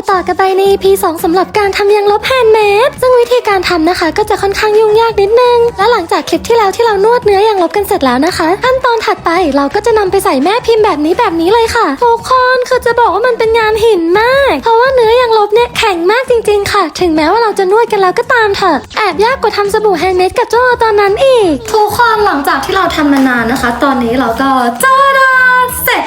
ต่อกันไปใน EP 2สำหรับการทำยางลบแฮนด์เมดซึ่งวิธีการทำนะคะ ก็จะค่อนข้างยุ่งยากนิดนึง และหลังจากคลิปที่แล้วที่เรานวดเนื้อยางลบกันเสร็จแล้วนะคะ ขั้นตอนถัดไปเราก็จะนำไปใส่แม่พิมพ์แบบนี้แบบนี้เลยค่ะทุกคนคือจะบอกว่ามันเป็นงานหินมาก เพราะว่าเนื้อยางลบเนี่ยแข็งมากจริง ๆ ค่ะ ถึงแม้ว่าเราจะนวดกันแล้วก็ตามเถอะแอบยากกว่าทำสบู่แฮนด์เมดกับโจ้ตอนนั้นอีกทุกคนหลังจากที่เราทำมานานนะคะ ตอนนี้เราก็จ้าดาเสร็จ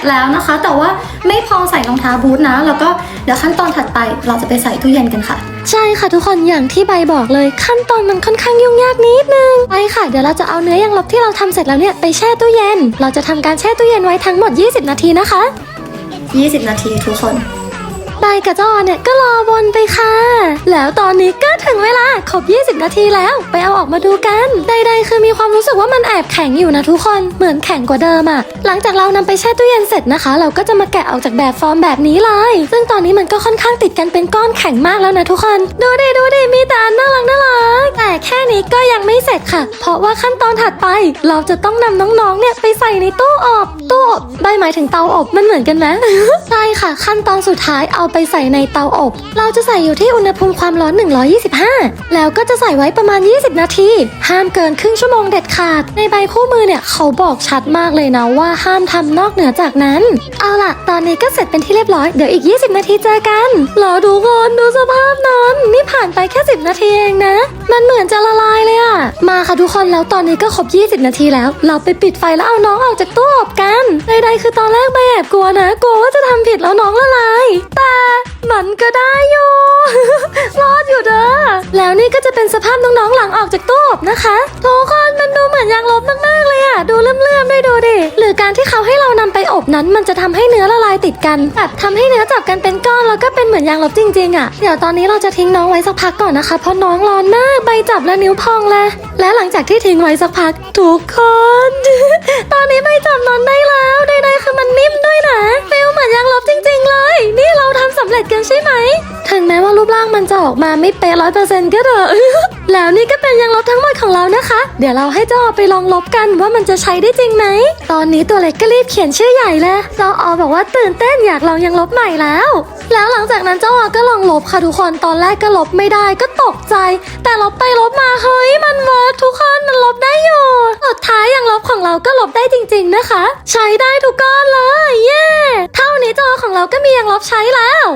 แล้วนะคะ แต่ว่าไม่พอใส่รองเท้าบูทนะ แล้วก็เดี๋ยวขั้นตอนถัดไปเราจะไปใส่ตู้เย็นกันค่ะ ใช่ค่ะทุกคนอย่างที่ใบบอกเลยขั้นตอนมันค่อนข้างยุ่งยากนิดนึงไปค่ะ เดี๋ยวเราจะเอาเนื้อยางลบที่เราทำเสร็จแล้วเนี่ยไปแช่ตู้เย็น เราจะทำการแช่ตู้เย็นไว้ทั้งหมด 20 นาทีนะคะ 20 นาทีทุกคนใบกับจอเนี่ยก็รอบนไปค่ะ แล้วตอนนี้ก็ถึงเวลาครบ 20 นาทีแล้ว ไปเอาออกมาดูกันใดๆคือมี ความรู้สึกว่ามันแอบแข็งอยู่นะทุกคน เหมือนแข็งกว่าเดิมอะหลังจากเรานำไปแช่ตู้เย็นเสร็จนะคะ เราก็จะมาแกะออกจากแบบฟอร์มแบบนี้เลย ซึ่งตอนนี้มันก็ค่อนข้างติดกันเป็นก้อนแข็งมากแล้วนะทุกคน ดูดิดูดิมีแต่น่ารักน่ารักแต่แค่นี้ก็ยังไม่เสร็จค่ะ เพราะว่าขั้นตอนถัดไป เราจะต้องนำน้องๆเนี่ยไปใส่ในตู้อบตู้อบใบหมายถึงเตาอบมันเหมือนกันไหมใช่ค่ะ ขั้นตอนสุดท้ายเอาไปใส่ในเตาอบ เราจะใส่อยู่ที่อุณหภูมิความร้อน 125 แล้วก็จะใส่ไว้ประมาณ 20 นาทีห้ามเกินครึ่งชั่วโมงเด็ดขาด ในใบคู่มือเนี่ยเขาบอกชัดมากเลยนะว่าห้ามทำนอกเหนือจากนั้น เอาล่ะ ตอนนี้ก็เสร็จเป็นที่เรียบร้อย เดี๋ยวอีก 20 นาทีเจอกันรอดูก่อนดูสภาพนั้น นี่ผ่านไปแค่ 10 นาทีเองนะ มันเหมือนจะละลายเลยอะมาค่ะทุกคนแล้วตอนนี้ก็ครบ 20 นาทีแล้ว เราไปปิดไฟแล้วเอาน้องออกจากตู้อบกันใดๆคือตอนแรกใบแอบกลัวนะ กลัวว่าจะทำผิดแล้วน้องละลาย แต่มันก็ได้อยู่ รอดอยู่เด้อ แล้วนี่ก็จะเป็นสภาพน้องๆหลังออกจากตู้อบนะคะทุกคนมันดูเหมือนยางลบมากๆเลยอะดูเลื่อมๆด้วยดูดิ หรือการที่เขาให้เรานำไปอบนั้น มันจะทำให้เนื้อละลายติดกันแบบทำให้เนื้อจับกันเป็นก้อนแล้วก็เป็นเหมือนยางลบจริงๆอะเดี๋ยวตอนนี้เราจะทิ้งน้องไว้สักพักก่อนนะคะ เพราะน้องร้อนมากใบจับและนิ้วพองเลยและหลังจากที่ทิ้งไว้สักพักทุกคน มันจะออกมาไม่เป๊ะร้อยเปอร์เซ็นต์ก็เถอะแล้วนี่ก็เป็นยางลบทั้งหมดของเรานะคะ เดี๋ยวเราให้เจ้าเอไปลองลบกันว่ามันจะใช้ได้จริงไหม ตอนนี้ตัวเล็กก็รีบเขียนชื่อใหญ่เลยเจ้าออบอกว่าตื่นเต้นอยากลองยางลบใหม่แล้ว แล้วหลังจากนั้นเจ้าออก็ลองลบค่ะทุกคนตอนแรกก็ลบไม่ได้ก็ตกใจ แต่ลบไปลบมาเฮ้ยมันเวิร์กทุกคนมันลบได้อยู่สุดท้ายยางลบของเราก็ลบได้จริง ๆนะคะ ใช้ได้ทุกก้อนเลย เย้ เท่านี้จอของเราก็มียางลบใช้แล้ว